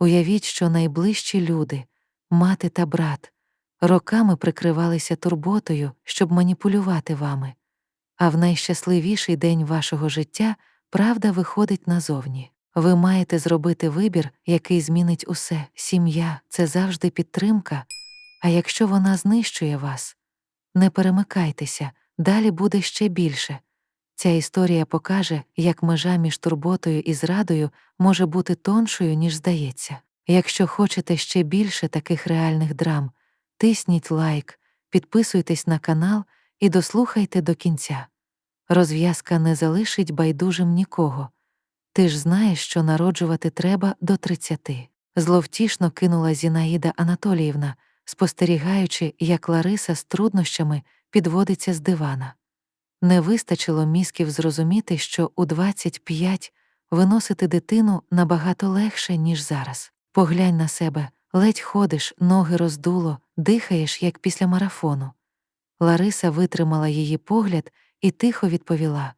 Уявіть, що найближчі люди, мати та брат, роками прикривалися турботою, щоб маніпулювати вами, а в найщасливіший день вашого життя правда виходить назовні. Ви маєте зробити вибір, який змінить усе. Сім'я це завжди підтримка, а якщо вона знищує вас, не перемикайтеся, далі буде ще більше. Ця історія покаже, як межа між турботою і зрадою може бути тоншою, ніж здається. Якщо хочете ще більше таких реальних драм, тисніть лайк, підписуйтесь на канал і дослухайте до кінця. Розв'язка не залишить байдужим нікого. Ти ж знаєш, що народжувати треба до тридцяти. Зловтішно кинула Зінаїда Анатоліївна, спостерігаючи, як Лариса з труднощами підводиться з дивана. Не вистачило мізків зрозуміти, що у 25 виносити дитину набагато легше, ніж зараз. Поглянь на себе, ледь ходиш, ноги роздуло, дихаєш, як після марафону. Лариса витримала її погляд і тихо відповіла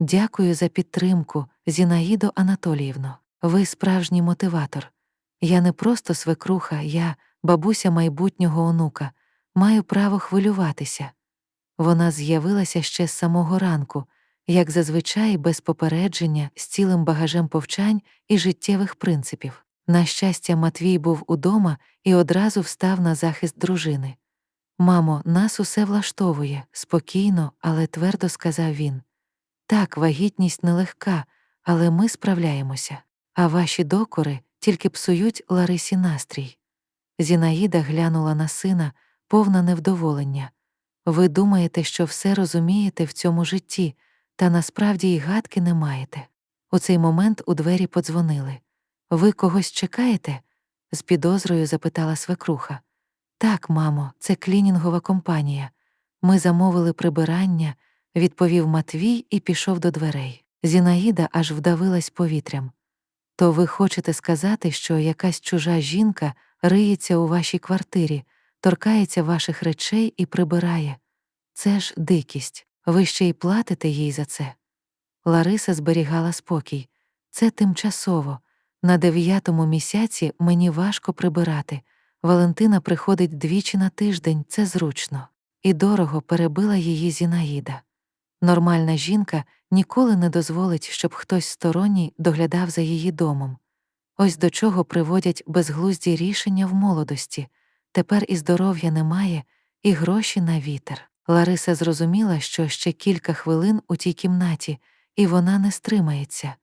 Дякую за підтримку, Зінаїдо Анатоліївно. Ви справжній мотиватор. Я не просто свекруха, я, бабуся майбутнього онука, маю право хвилюватися. Вона з'явилася ще з самого ранку, як зазвичай без попередження, з цілим багажем повчань і життєвих принципів. На щастя, Матвій був удома і одразу встав на захист дружини. Мамо, нас усе влаштовує, спокійно, але твердо сказав він. Так, вагітність нелегка, але ми справляємося, а ваші докори тільки псують Ларисі настрій. Зінаїда глянула на сина, повна невдоволення. Ви думаєте, що все розумієте в цьому житті, та насправді й гадки не маєте. У цей момент у двері подзвонили. Ви когось чекаєте? з підозрою запитала свекруха. Так, мамо, це клінінгова компанія. Ми замовили прибирання, відповів Матвій і пішов до дверей. Зінаїда аж вдавилась повітрям. То ви хочете сказати, що якась чужа жінка риється у вашій квартирі, торкається ваших речей і прибирає. Це ж дикість, ви ще й платите їй за це. Лариса зберігала спокій. Це тимчасово. На дев'ятому місяці мені важко прибирати. Валентина приходить двічі на тиждень, це зручно. І дорого перебила її Зінаїда. Нормальна жінка ніколи не дозволить, щоб хтось сторонній доглядав за її домом. Ось до чого приводять безглузді рішення в молодості. Тепер і здоров'я немає, і гроші на вітер. Лариса зрозуміла, що ще кілька хвилин у тій кімнаті, і вона не стримається,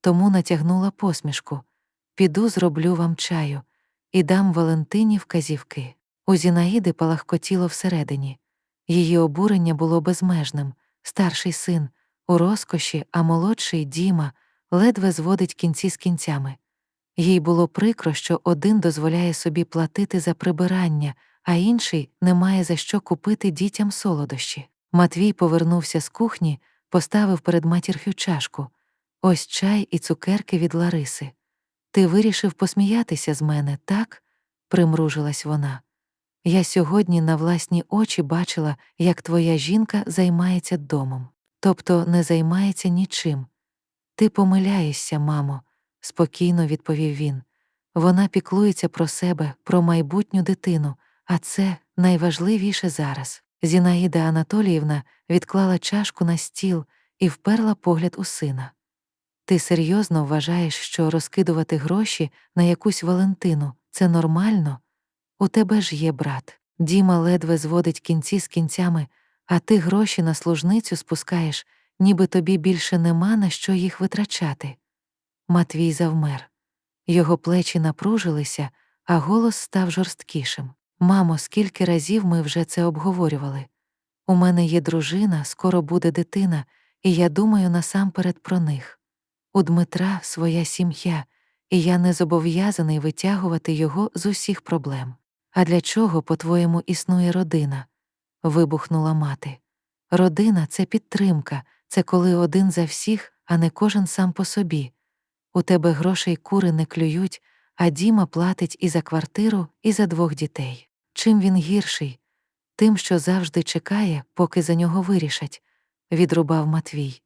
тому натягнула посмішку піду зроблю вам чаю і дам Валентині вказівки. У Зінаїди палахкотіло всередині. Її обурення було безмежним старший син, у розкоші, а молодший Діма ледве зводить кінці з кінцями. Їй було прикро, що один дозволяє собі платити за прибирання, а інший не має за що купити дітям солодощі. Матвій повернувся з кухні, поставив перед матір'ю чашку. Ось чай і цукерки від Лариси. Ти вирішив посміятися з мене, так? примружилась вона. Я сьогодні на власні очі бачила, як твоя жінка займається домом, тобто не займається нічим. Ти помиляєшся, мамо, спокійно відповів він. Вона піклується про себе, про майбутню дитину, а це найважливіше зараз. Зінаїда Анатоліївна відклала чашку на стіл і вперла погляд у сина. Ти серйозно вважаєш, що розкидувати гроші на якусь Валентину це нормально? У тебе ж є брат. Діма ледве зводить кінці з кінцями, а ти гроші на служницю спускаєш, ніби тобі більше нема на що їх витрачати. Матвій завмер. Його плечі напружилися, а голос став жорсткішим. Мамо, скільки разів ми вже це обговорювали. У мене є дружина, скоро буде дитина, і я думаю насамперед про них. У Дмитра своя сім'я, і я не зобов'язаний витягувати його з усіх проблем. А для чого, по-твоєму, існує родина? вибухнула мати. Родина це підтримка, це коли один за всіх, а не кожен сам по собі. У тебе грошей кури не клюють, а Діма платить і за квартиру, і за двох дітей. Чим він гірший? Тим, що завжди чекає, поки за нього вирішать, відрубав Матвій.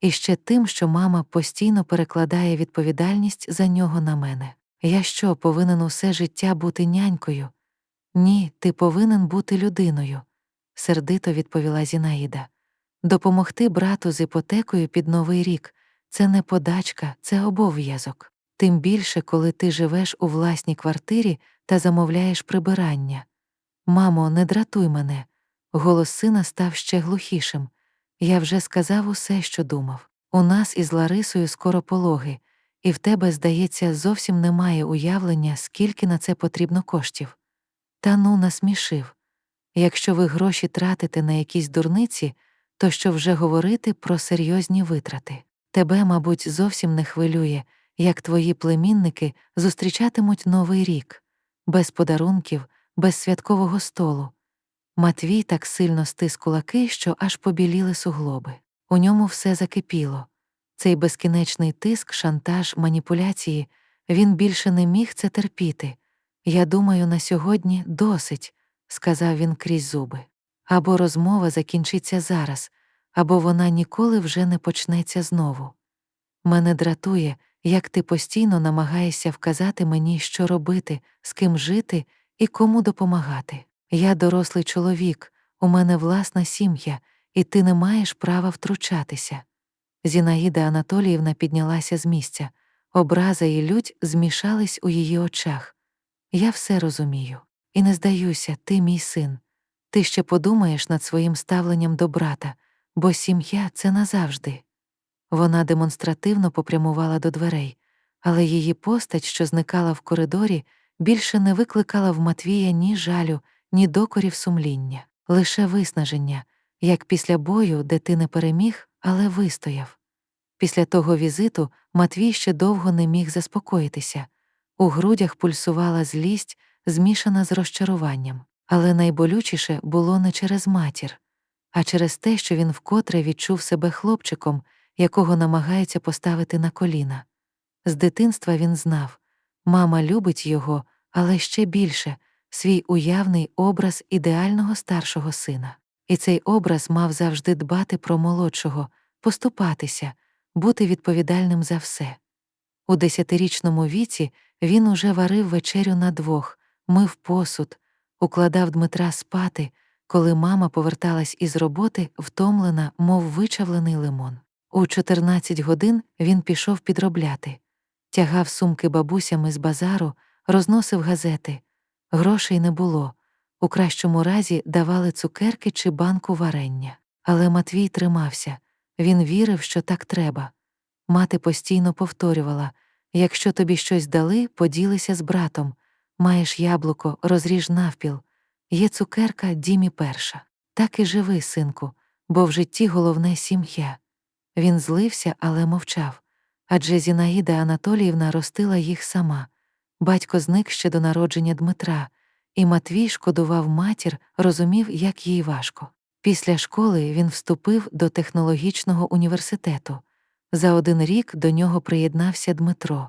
І ще тим, що мама постійно перекладає відповідальність за нього на мене. Я що, повинен усе життя бути нянькою? Ні, ти повинен бути людиною, сердито відповіла Зінаїда. Допомогти брату з іпотекою під новий рік це не подачка, це обов'язок. Тим більше, коли ти живеш у власній квартирі та замовляєш прибирання. Мамо, не дратуй мене. Голос сина став ще глухішим. Я вже сказав усе, що думав. У нас із Ларисою скоро пологи, і в тебе, здається, зовсім немає уявлення, скільки на це потрібно коштів. Та ну насмішив. Якщо ви гроші тратите на якісь дурниці, то що вже говорити про серйозні витрати. Тебе, мабуть, зовсім не хвилює, як твої племінники зустрічатимуть Новий рік, без подарунків, без святкового столу. Матвій так сильно стис кулаки, що аж побіліли суглоби. У ньому все закипіло. Цей безкінечний тиск, шантаж, маніпуляції, він більше не міг це терпіти. Я думаю, на сьогодні досить, сказав він крізь зуби. Або розмова закінчиться зараз, або вона ніколи вже не почнеться знову. Мене дратує, як ти постійно намагаєшся вказати мені, що робити, з ким жити і кому допомагати. Я дорослий чоловік, у мене власна сім'я, і ти не маєш права втручатися. Зінаїда Анатоліївна піднялася з місця, образа і лють змішались у її очах. Я все розумію. І не здаюся, ти мій син. Ти ще подумаєш над своїм ставленням до брата, бо сім'я це назавжди. Вона демонстративно попрямувала до дверей, але її постать, що зникала в коридорі, більше не викликала в Матвія ні жалю, ні докорів сумління, лише виснаження, як після бою, де ти не переміг, але вистояв. Після того візиту Матвій ще довго не міг заспокоїтися. У грудях пульсувала злість, змішана з розчаруванням, але найболючіше було не через матір, а через те, що він вкотре відчув себе хлопчиком, якого намагаються поставити на коліна. З дитинства він знав мама любить його, але ще більше свій уявний образ ідеального старшого сина. І цей образ мав завжди дбати про молодшого, поступатися, бути відповідальним за все. У десятирічному віці він уже варив вечерю на двох, мив посуд, укладав Дмитра спати, коли мама поверталась із роботи, втомлена, мов вичавлений лимон. У 14 годин він пішов підробляти, тягав сумки бабусями з базару, розносив газети. Грошей не було. У кращому разі давали цукерки чи банку варення. Але Матвій тримався. Він вірив, що так треба. Мати постійно повторювала якщо тобі щось дали, поділися з братом. Маєш яблуко, розріж навпіл. Є цукерка дімі перша. Так і живи, синку, бо в житті головне сім'я. Він злився, але мовчав. Адже Зінаїда Анатоліївна ростила їх сама. Батько зник ще до народження Дмитра, і Матвій шкодував матір, розумів, як їй важко. Після школи він вступив до технологічного університету. За один рік до нього приєднався Дмитро.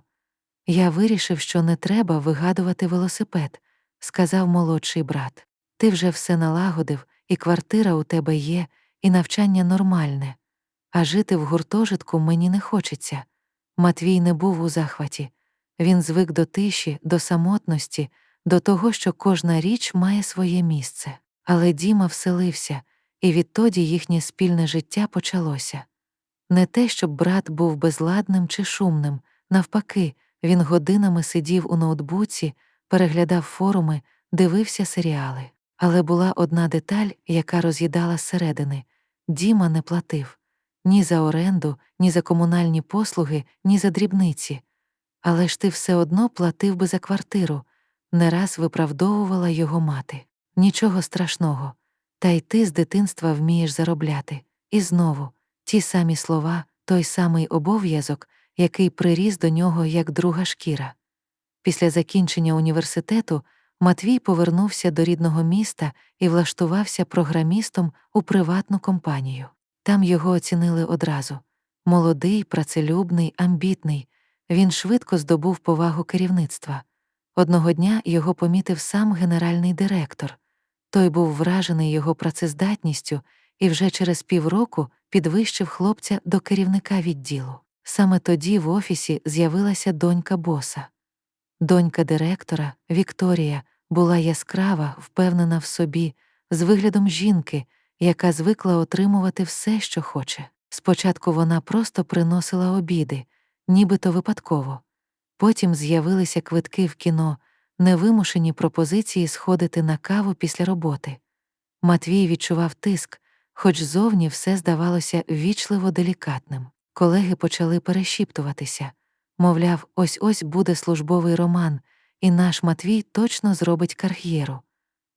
Я вирішив, що не треба вигадувати велосипед, сказав молодший брат. Ти вже все налагодив, і квартира у тебе є, і навчання нормальне. А жити в гуртожитку мені не хочеться. Матвій не був у захваті. Він звик до тиші, до самотності, до того, що кожна річ має своє місце. Але Діма вселився, і відтоді їхнє спільне життя почалося. Не те, щоб брат був безладним чи шумним, навпаки, він годинами сидів у ноутбуці, переглядав форуми, дивився серіали. Але була одна деталь, яка роз'їдала зсередини Діма не платив ні за оренду, ні за комунальні послуги, ні за дрібниці. Але ж ти все одно платив би за квартиру, не раз виправдовувала його мати. Нічого страшного. Та й ти з дитинства вмієш заробляти. І знову ті самі слова, той самий обов'язок, який приріс до нього як друга шкіра. Після закінчення університету Матвій повернувся до рідного міста і влаштувався програмістом у приватну компанію. Там його оцінили одразу молодий, працелюбний, амбітний. Він швидко здобув повагу керівництва. Одного дня його помітив сам генеральний директор. Той був вражений його працездатністю і вже через півроку підвищив хлопця до керівника відділу. Саме тоді в офісі з'явилася донька боса. Донька директора, Вікторія, була яскрава, впевнена в собі, з виглядом жінки, яка звикла отримувати все, що хоче. Спочатку вона просто приносила обіди, нібито випадково. Потім з'явилися квитки в кіно, невимушені пропозиції сходити на каву після роботи. Матвій відчував тиск, хоч зовні все здавалося ввічливо делікатним. Колеги почали перешіптуватися. Мовляв, ось ось буде службовий роман, і наш Матвій точно зробить кар'єру.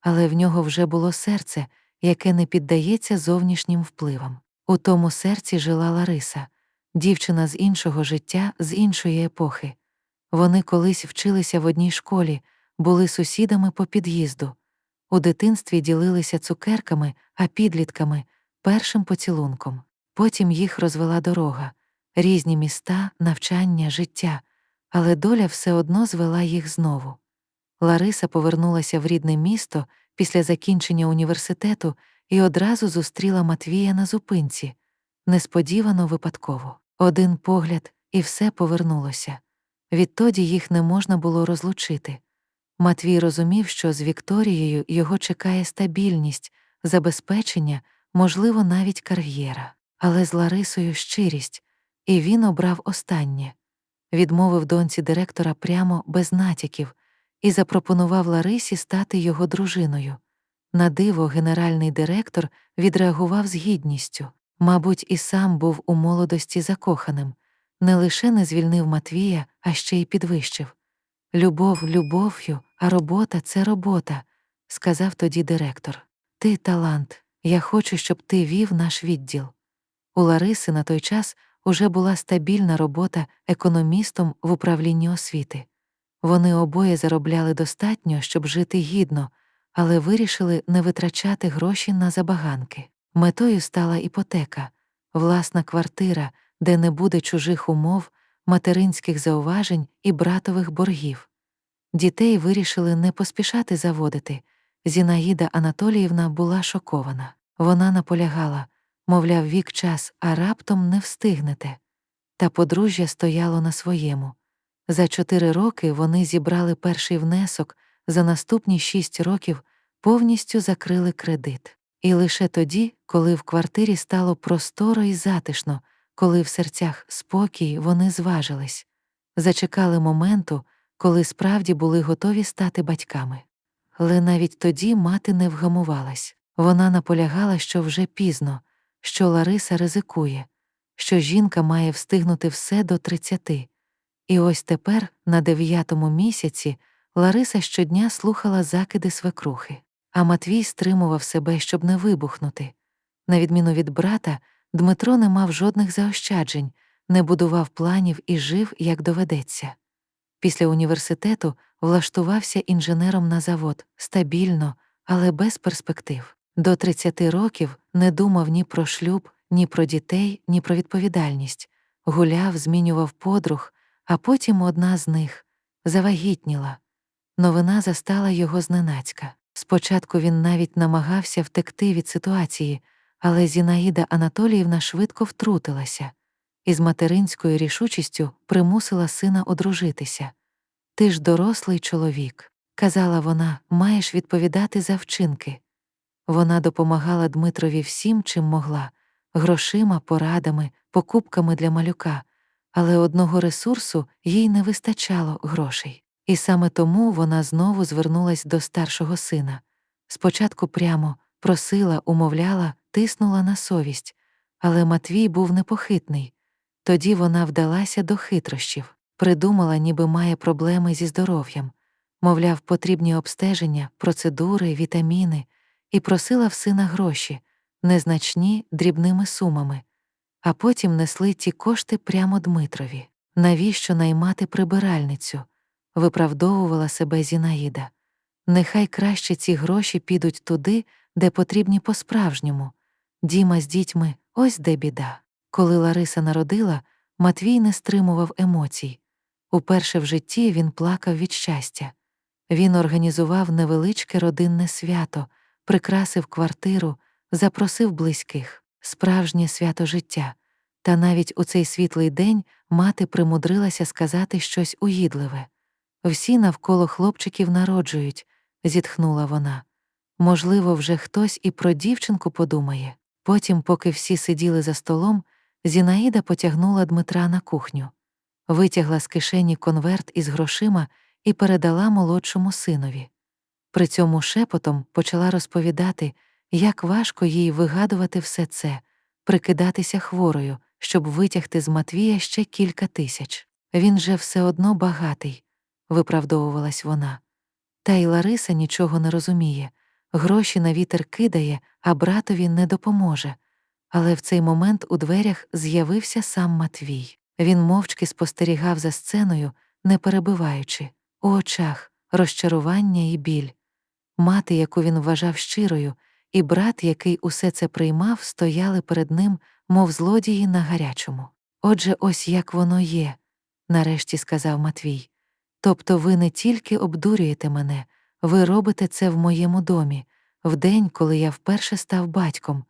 Але в нього вже було серце, яке не піддається зовнішнім впливам. У тому серці жила Лариса, дівчина з іншого життя, з іншої епохи. Вони колись вчилися в одній школі, були сусідами по під'їзду. У дитинстві ділилися цукерками, а підлітками першим поцілунком. Потім їх розвела дорога, різні міста, навчання, життя, але доля все одно звела їх знову. Лариса повернулася в рідне місто після закінчення університету і одразу зустріла Матвія на зупинці, несподівано випадково. Один погляд, і все повернулося. Відтоді їх не можна було розлучити. Матвій розумів, що з Вікторією його чекає стабільність, забезпечення, можливо, навіть кар'єра, але з Ларисою щирість, і він обрав останнє відмовив доньці директора прямо без натяків і запропонував Ларисі стати його дружиною. На диво, генеральний директор відреагував з гідністю, мабуть, і сам був у молодості закоханим, не лише не звільнив Матвія, а ще й підвищив. Любов любов'ю, а робота це робота, сказав тоді директор. Ти талант, я хочу, щоб ти вів наш відділ. У Лариси на той час уже була стабільна робота економістом в управлінні освіти. Вони обоє заробляли достатньо, щоб жити гідно, але вирішили не витрачати гроші на забаганки. Метою стала іпотека, власна квартира, де не буде чужих умов, материнських зауважень і братових боргів. Дітей вирішили не поспішати заводити. Зінаїда Анатоліївна була шокована. Вона наполягала, мовляв, вік час, а раптом не встигнете. Та подружжя стояло на своєму. За чотири роки вони зібрали перший внесок, за наступні шість років повністю закрили кредит. І лише тоді, коли в квартирі стало просторо і затишно, коли в серцях спокій, вони зважились, зачекали моменту, коли справді були готові стати батьками. Але навіть тоді мати не вгамувалась. Вона наполягала, що вже пізно, що Лариса ризикує, що жінка має встигнути все до тридцяти. І ось тепер, на дев'ятому місяці, Лариса щодня слухала закиди свекрухи, а Матвій стримував себе, щоб не вибухнути. На відміну від брата, Дмитро не мав жодних заощаджень, не будував планів і жив, як доведеться. Після університету влаштувався інженером на завод стабільно, але без перспектив. До 30 років не думав ні про шлюб, ні про дітей, ні про відповідальність. Гуляв, змінював подруг, а потім одна з них завагітніла. Новина застала його зненацька. Спочатку він навіть намагався втекти від ситуації, але Зінаїда Анатоліївна швидко втрутилася і з материнською рішучістю примусила сина одружитися. Ти ж дорослий чоловік, казала вона, маєш відповідати за вчинки. Вона допомагала Дмитрові всім, чим могла грошима, порадами, покупками для малюка, але одного ресурсу їй не вистачало грошей. І саме тому вона знову звернулась до старшого сина. Спочатку прямо просила, умовляла, тиснула на совість, але Матвій був непохитний. Тоді вона вдалася до хитрощів, придумала, ніби має проблеми зі здоров'ям, мовляв, потрібні обстеження, процедури, вітаміни, і просила в сина гроші, незначні дрібними сумами, а потім несли ті кошти прямо Дмитрові. Навіщо наймати прибиральницю? виправдовувала себе Зінаїда. Нехай краще ці гроші підуть туди, де потрібні по-справжньому. Діма з дітьми ось де біда. Коли Лариса народила, Матвій не стримував емоцій. Уперше в житті він плакав від щастя. Він організував невеличке родинне свято, прикрасив квартиру, запросив близьких, справжнє свято життя. Та навіть у цей світлий день мати примудрилася сказати щось угідливе. Всі навколо хлопчиків народжують, зітхнула вона. Можливо, вже хтось і про дівчинку подумає. Потім, поки всі сиділи за столом, Зінаїда потягнула Дмитра на кухню, витягла з кишені конверт із грошима і передала молодшому синові. При цьому шепотом почала розповідати, як важко їй вигадувати все це, прикидатися хворою, щоб витягти з Матвія ще кілька тисяч. Він же все одно багатий, виправдовувалась вона. Та й Лариса нічого не розуміє, гроші на вітер кидає, а братові не допоможе. Але в цей момент у дверях з'явився сам Матвій. Він мовчки спостерігав за сценою, не перебиваючи, у очах розчарування і біль. Мати, яку він вважав щирою, і брат, який усе це приймав, стояли перед ним, мов злодії на гарячому. Отже, ось як воно є, нарешті сказав Матвій. Тобто ви не тільки обдурюєте мене, ви робите це в моєму домі, в день, коли я вперше став батьком.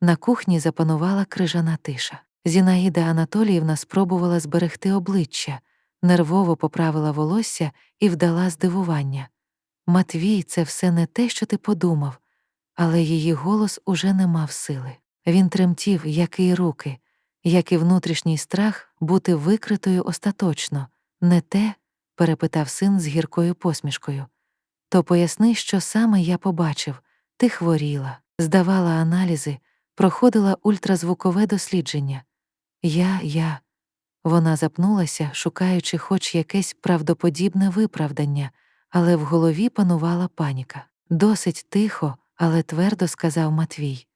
На кухні запанувала крижана тиша. Зінаїда Анатоліївна спробувала зберегти обличчя, нервово поправила волосся і вдала здивування. Матвій, це все не те, що ти подумав, але її голос уже не мав сили. Він тремтів, як і руки, як і внутрішній страх бути викритою остаточно, не те, перепитав син з гіркою посмішкою. То поясни, що саме я побачив ти хворіла, здавала аналізи, проходила ультразвукове дослідження. Я, я. Вона запнулася, шукаючи хоч якесь правдоподібне виправдання, але в голові панувала паніка. Досить тихо, але твердо сказав Матвій.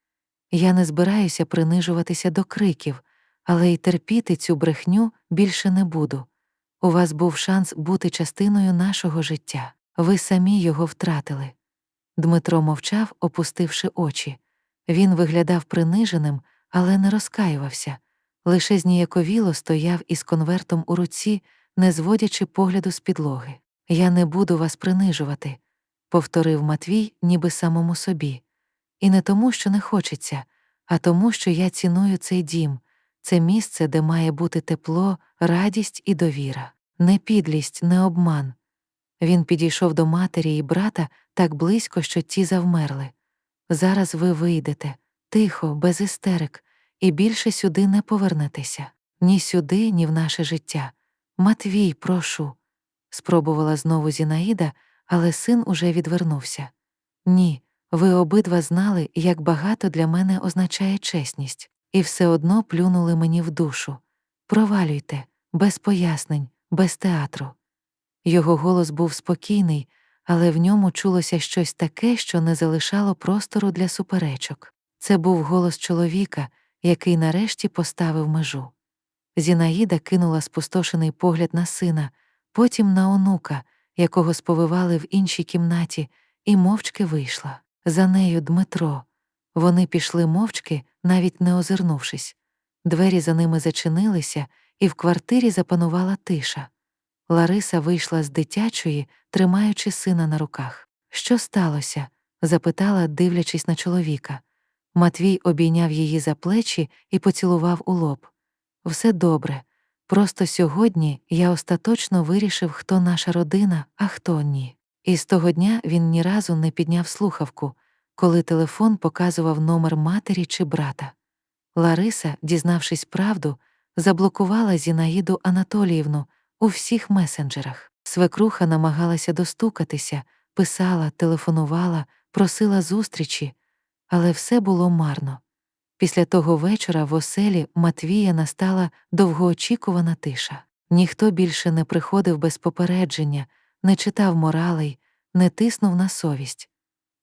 Я не збираюся принижуватися до криків, але й терпіти цю брехню більше не буду. У вас був шанс бути частиною нашого життя. Ви самі його втратили. Дмитро мовчав, опустивши очі. Він виглядав приниженим, але не розкаювався, лише зніяковіло стояв із конвертом у руці, не зводячи погляду з підлоги. Я не буду вас принижувати, повторив Матвій, ніби самому собі. І не тому, що не хочеться, а тому, що я ціную цей дім, це місце, де має бути тепло, радість і довіра, не підлість, не обман. Він підійшов до матері і брата так близько, що ті завмерли. Зараз ви вийдете, тихо, без істерик, і більше сюди не повернетеся. Ні сюди, ні в наше життя. Матвій, прошу. Спробувала знову Зінаїда, але син уже відвернувся. Ні, ви обидва знали, як багато для мене означає чесність, і все одно плюнули мені в душу. Провалюйте, без пояснень, без театру. Його голос був спокійний, але в ньому чулося щось таке, що не залишало простору для суперечок. Це був голос чоловіка, який нарешті поставив межу. Зінаїда кинула спустошений погляд на сина, потім на онука, якого сповивали в іншій кімнаті, і мовчки вийшла. За нею Дмитро. Вони пішли мовчки, навіть не озирнувшись. Двері за ними зачинилися, і в квартирі запанувала тиша. Лариса вийшла з дитячої, тримаючи сина на руках. Що сталося? запитала, дивлячись на чоловіка. Матвій обійняв її за плечі і поцілував у лоб. Все добре. Просто сьогодні я остаточно вирішив, хто наша родина, а хто ні. І з того дня він ні разу не підняв слухавку, коли телефон показував номер матері чи брата. Лариса, дізнавшись правду, заблокувала Зінаїду Анатоліївну у всіх месенджерах. Свекруха намагалася достукатися, писала, телефонувала, просила зустрічі, але все було марно. Після того вечора в оселі Матвія настала довгоочікувана тиша. Ніхто більше не приходив без попередження, не читав моралей, не тиснув на совість,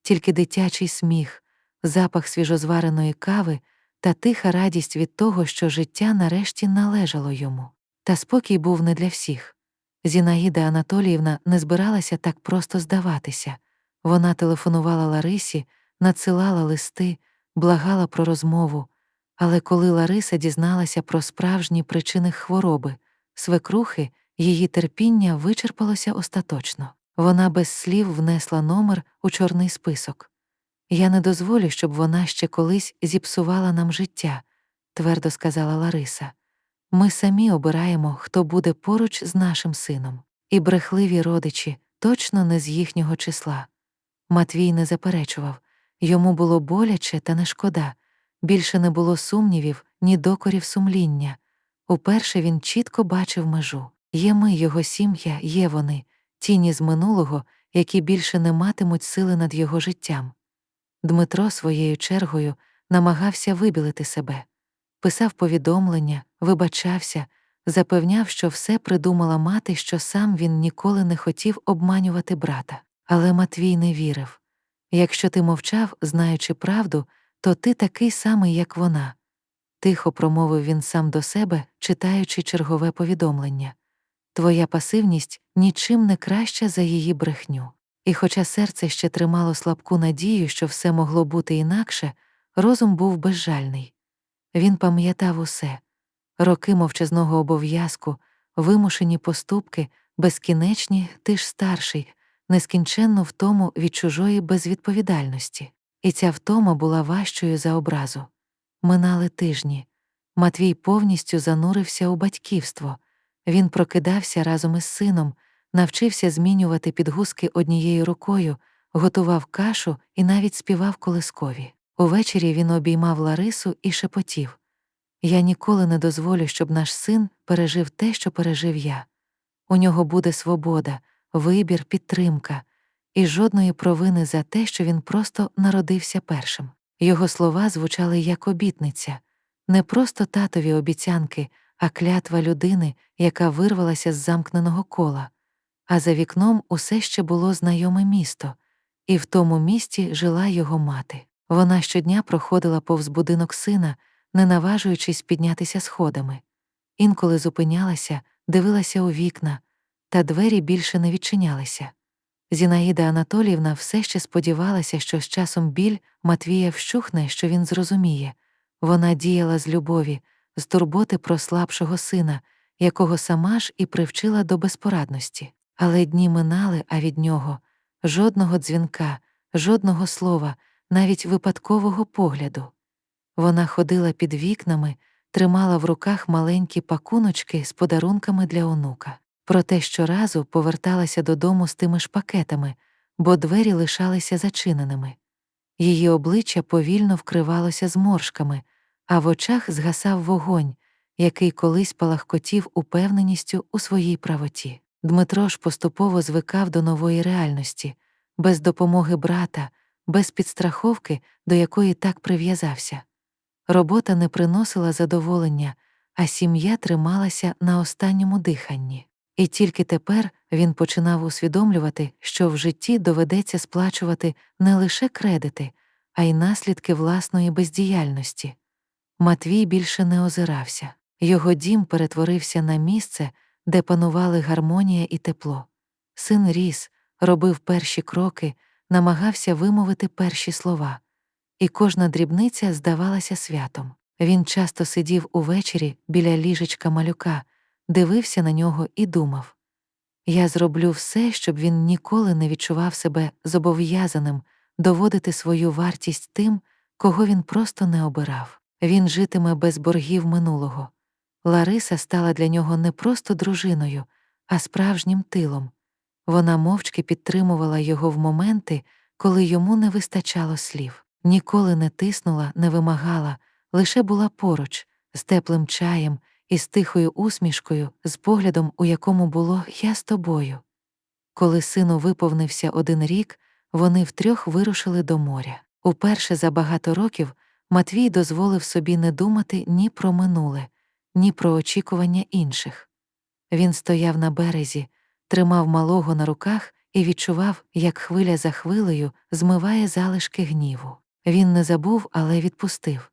тільки дитячий сміх, запах свіжозвареної кави та тиха радість від того, що життя нарешті належало йому. Та спокій був не для всіх. Зінаїда Анатоліївна не збиралася так просто здаватися. Вона телефонувала Ларисі, надсилала листи, благала про розмову. Але коли Лариса дізналася про справжні причини хвороби, свекрухи, її терпіння вичерпалося остаточно. Вона без слів внесла номер у чорний список. Я не дозволю, щоб вона ще колись зіпсувала нам життя, твердо сказала Лариса. Ми самі обираємо, хто буде поруч з нашим сином. і брехливі родичі, точно не з їхнього числа. Матвій не заперечував йому було боляче та не шкода, більше не було сумнівів, ні докорів сумління. Уперше він чітко бачив межу є ми, його сім'я, є вони, тіні з минулого, які більше не матимуть сили над його життям. Дмитро своєю чергою намагався вибілити себе, писав повідомлення, вибачався, запевняв, що все придумала мати, що сам він ніколи не хотів обманювати брата. Але Матвій не вірив якщо ти мовчав, знаючи правду, то ти такий самий, як вона. Тихо промовив він сам до себе, читаючи чергове повідомлення. Твоя пасивність нічим не краща за її брехню. І хоча серце ще тримало слабку надію, що все могло бути інакше, розум був безжальний. Він пам'ятав усе роки мовчазного обов'язку, вимушені поступки, безкінечні, ти ж старший, нескінченну втому від чужої безвідповідальності, і ця втома була важчою за образу. Минали тижні. Матвій повністю занурився у батьківство. Він прокидався разом із сином, навчився змінювати підгузки однією рукою, готував кашу і навіть співав колискові. Увечері він обіймав Ларису і шепотів Я ніколи не дозволю, щоб наш син пережив те, що пережив я. У нього буде свобода, вибір, підтримка, і жодної провини за те, що він просто народився першим. Його слова звучали як обітниця, не просто татові обіцянки, а клятва людини, яка вирвалася з замкненого кола. А за вікном усе ще було знайоме місто, і в тому місті жила його мати. Вона щодня проходила повз будинок сина, не наважуючись піднятися сходами. Інколи зупинялася, дивилася у вікна, та двері більше не відчинялися. Зінаїда Анатоліївна все ще сподівалася, що з часом біль Матвія вщухне, що він зрозуміє. Вона діяла з любові, з турботи про слабшого сина, якого сама ж і привчила до безпорадності. Але дні минали, а від нього жодного дзвінка, жодного слова, навіть випадкового погляду. Вона ходила під вікнами, тримала в руках маленькі пакуночки з подарунками для онука. Проте щоразу поверталася додому з тими ж пакетами, бо двері лишалися зачиненими. Її обличчя повільно вкривалося зморшками, а в очах згасав вогонь, який колись палахкотів упевненістю у своїй правоті. Дмитро ж поступово звикав до нової реальності, без допомоги брата, без підстраховки, до якої так прив'язався. Робота не приносила задоволення, а сім'я трималася на останньому диханні. І тільки тепер він починав усвідомлювати, що в житті доведеться сплачувати не лише кредити, а й наслідки власної бездіяльності. Матвій більше не озирався, його дім перетворився на місце, де панували гармонія і тепло. Син ріс, робив перші кроки, намагався вимовити перші слова, і кожна дрібниця здавалася святом. Він часто сидів увечері біля ліжечка малюка дивився на нього і думав Я зроблю все, щоб він ніколи не відчував себе зобов'язаним доводити свою вартість тим, кого він просто не обирав. Він житиме без боргів минулого. Лариса стала для нього не просто дружиною, а справжнім тилом. Вона мовчки підтримувала його в моменти, коли йому не вистачало слів, ніколи не тиснула, не вимагала, лише була поруч, з теплим чаєм і з тихою усмішкою, з поглядом, у якому було я з тобою. Коли сину виповнився один рік, вони втрьох вирушили до моря. Уперше за багато років Матвій дозволив собі не думати ні про минуле, ні про очікування інших. Він стояв на березі, тримав малого на руках і відчував, як хвиля за хвилею змиває залишки гніву. Він не забув, але відпустив.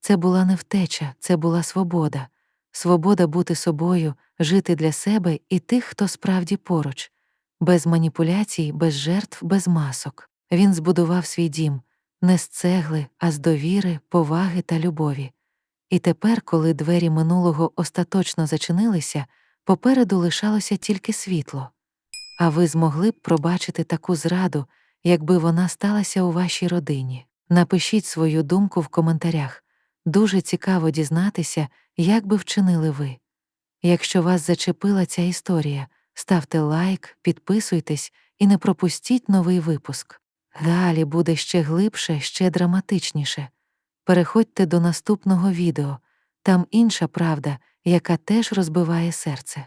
Це була не втеча, це була свобода, свобода бути собою, жити для себе і тих, хто справді поруч, без маніпуляцій, без жертв, без масок. Він збудував свій дім не з цегли, а з довіри, поваги та любові. І тепер, коли двері минулого остаточно зачинилися, попереду лишалося тільки світло. А ви змогли б пробачити таку зраду, якби вона сталася у вашій родині. Напишіть свою думку в коментарях. Дуже цікаво дізнатися, як би вчинили ви. Якщо вас зачепила ця історія, ставте лайк, підписуйтесь і не пропустіть новий випуск. Далі буде ще глибше, ще драматичніше. Переходьте до наступного відео, там інша правда, яка теж розбиває серце.